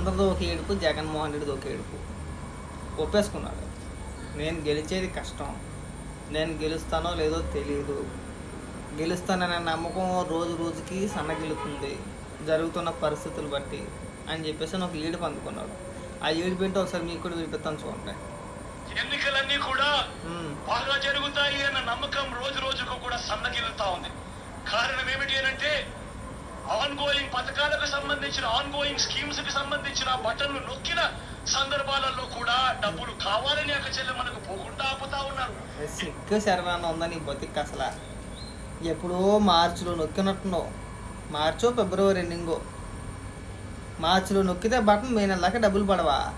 అందరిదో ఒక ఏడుపు జగన్మోహన్ రెడ్డిది ఒక ఏడుపు. ఒప్పేసుకున్నాడు. నేను గెలిచేది కష్టం. నేను గెలుస్తానో లేదో తెలియదు గెలుస్తాననే నమ్మకం రోజు రోజుకి సన్నగిలుతుంది జరుగుతున్న పరిస్థితులు బట్టి అని చెప్పేసి ఒక ఏడుపు అందుకున్నాడు. ఆ ఏడుపు ఏంటో ఒకసారి మీకు కూడా వినిపిస్తాను చూడండి. ఎన్నికలన్నీ కూడా బాగా జరుగుతాయి అన్న నమ్మకం రోజు రోజుకు కూడా సన్నగిల్లుతా ఉంది. కారణం ఏమిటి అంటే ఆన్ గోయింగ్ పథకాలకు సంబంధించిన ఆన్ గోయింగ్ స్కీమ్స్కి సంబంధించిన బటన్లు నొక్కిన సందర్భాలలో కూడా డబ్బులు కావాలని అక్క చెల్లె మనకు పోకుండా ఆపుతా ఉన్నారు. సిగ్గు శర్వాన్ని ఉందా నీ అసలు? ఎప్పుడో మార్చిలో నొక్కినట్టున్నావు. మార్చో ఫిబ్రవరి ఎండింగో. మార్చిలో నొక్కితే బటన్ మే నెల డబ్బులు పడవా?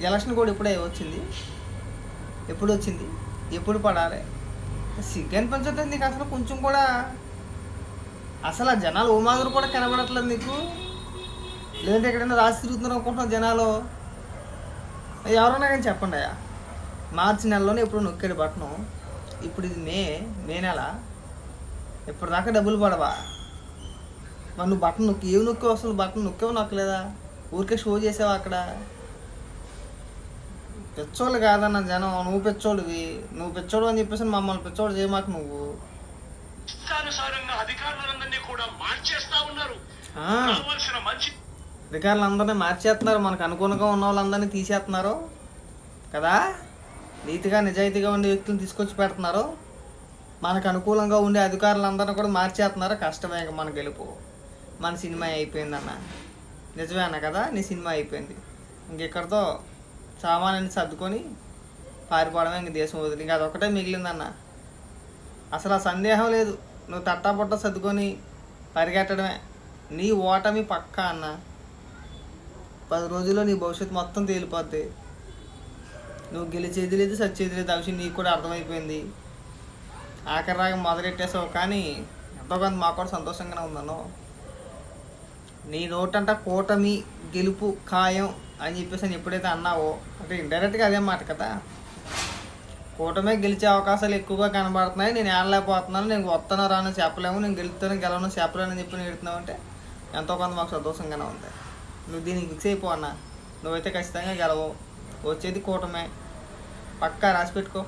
ఎలక్షన్ కూడా ఇప్పుడే వచ్చింది. ఎప్పుడు వచ్చింది? ఎప్పుడు పడాలి? సిగ్గు అనిపించదు నీకు అసలు కొంచెం కూడా. అసలు ఆ జనాలు ఓ మాదిరి కూడా కనబడట్లేదు నీకు? లేదంటే ఎక్కడైనా రాసి తిరుగుతున్నారు అనుకుంటున్నావు జనాలు? ఎవరన్నా కానీ చెప్పండి అయ్యా. మార్చి నెలలోనే ఎప్పుడు నొక్కాడు బట్టను ఇప్పుడు ఇది మే మే నెల. ఎప్పటిదాకా డబ్బులు పడవా? మరి నువ్వు బట్టన్ నొక్కి ఏవి నొక్కావు అసలు? బట్టన్ నొక్కావు నొక్కలేదా? ఊరికే షో చేసావా అక్కడ? పెచ్చోళ్ళు కాదన్న జనం నువ్వు పెచ్చోడివి. నువ్వు పెచ్చోడు అని చెప్పేసి మమ్మల్ని పెచ్చోడు చేయమాకు నువ్వు. ఇష్టానుసారంగా అధికారులందరినీ కూడా మార్చేస్తా ఉన్నారు. ఆ, కావాల్సిన మంచి అధికారులందరినీ మార్చేస్తున్నారు. మనకు అనుకూలంగా ఉన్న వాళ్ళందరినీ తీసేస్తున్నారు. కదా? నీతిగా నిజాయితీగా ఉండే వ్యక్తులను తీసుకొచ్చి పెడుతున్నారు. మనకు అనుకూలంగా ఉండే అధికారులందరినీ కూడా మార్చేస్తున్నారు. కష్టమే ఇక మన గెలుపు. మన సినిమా అయిపోయిందన్న. నిజమే అన్న కదా? నీ సినిమా అయిపోయింది. ఇంకెక్కడితో సామాన్యాన్ని సర్దుకొని పారిపోవడమే ఇంక దేశం వదిలి. ఇంకా అదొకటే మిగిలిందన్న. అసలు ఆ సందేహం లేదు. నువ్వు తట్టాపుట్ట సర్దుకొని పరిగెట్టడమే. నీ ఓటమి పక్కా అన్న. పది రోజుల్లో నీ భవిష్యత్తు మొత్తం తేలిపోద్ది. నువ్వు గెలిచేది లేదు సచ్చేది లేదు ఆ విషయం నీకు కూడా అర్థమైపోయింది. ఆఖరి రాగా మొదలెట్టేసావు కానీ ఎంతో కొంత మాకు కూడా సంతోషంగానే ఉందను నీ నోటంట కూటమి గెలుపు ఖాయం అని చెప్పేసి అని ఎప్పుడైతే అన్నావో అంటే ఇండైరెక్ట్గా అదే మాట కదా? కూటమే గెలిచే అవకాశాలు ఎక్కువగా కనబడుతున్నాయి. నేను ఏడలేకపోతున్నాను. నేను వస్తాను రాను చెప్పలేము. నేను గెలుస్తాను గెలవను చెప్పలేను అని చెప్పి నేను అంటే ఎంతో కొంత మాకు సంతోషంగానే ఉంది. నువ్వు దీనికి ఫిక్స్ అయిపో అన్న. నువ్వైతే ఖచ్చితంగా గెలవు. వచ్చేది కూటమే. పక్కా రాసి పెట్టుకో.